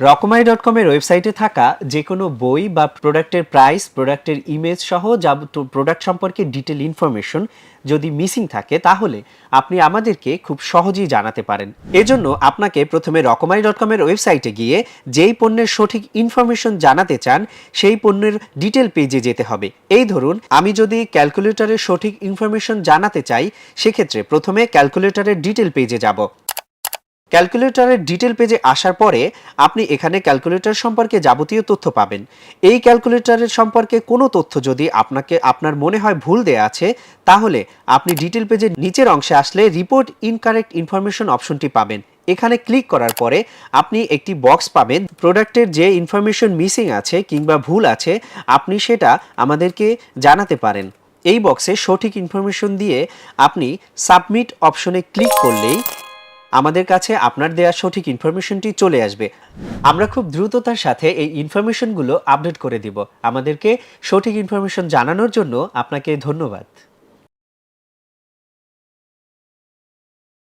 রকমারি ডট কমের ওয়েবসাইটে থাকা যে কোনো বই বা প্রোডাক্টের প্রাইস, প্রোডাক্টের ইমেজ সহ যা প্রোডাক্ট সম্পর্কে ডিটেল ইনফরমেশন যদি মিসিং থাকে, তাহলে আপনি আমাদেরকে খুব সহজেই জানাতে পারেন। এজন্য আপনাকে প্রথমে রকমারি ডট কমের ওয়েবসাইটে গিয়ে যেই পণ্যের সঠিক ইনফরমেশন জানাতে চান, সেই পণ্যের ডিটেল পেজে যেতে হবে। এই ধরুন, আমি যদি ক্যালকুলেটরের সঠিক ইনফরমেশন জানাতে চাই, সেক্ষেত্রে প্রথমে ক্যালকুলেটরের ডিটেল পেজে যাব। ক্যালকুলেটরের ডিটেল পেজে আসার পরে আপনি এখানে ক্যালকুলেটর সম্পর্কে যাবতীয় তথ্য পাবেন। এই ক্যালকুলেটরের সম্পর্কে কোনো তথ্য যদি আপনাকে, আপনার মনে হয় ভুল দেয়া আছে, তাহলে আপনি ডিটেল পেজের নিচের অংশে আসলে রিপোর্ট ইনকারেক্ট ইনফরমেশন অপশনটি পাবেন। এখানে ক্লিক করার পরে আপনি একটি বক্স পাবেন। প্রোডাক্টের যে ইনফরমেশন মিসিং আছে কিংবা ভুল আছে, আপনি সেটা আমাদেরকে জানাতে পারেন। এই বক্সে সঠিক ইনফরমেশন দিয়ে আপনি সাবমিট অপশনে ক্লিক করলেই আমাদের কাছে আপনার দেওয়া সঠিক ইনফরমেশনটি চলে আসবে। আমরা খুব দ্রুততার সাথে এই ইনফরমেশনগুলো আপডেট করে দিব। আমাদেরকে সঠিক ইনফরমেশন জানানোর জন্য আপনাকে ধন্যবাদ।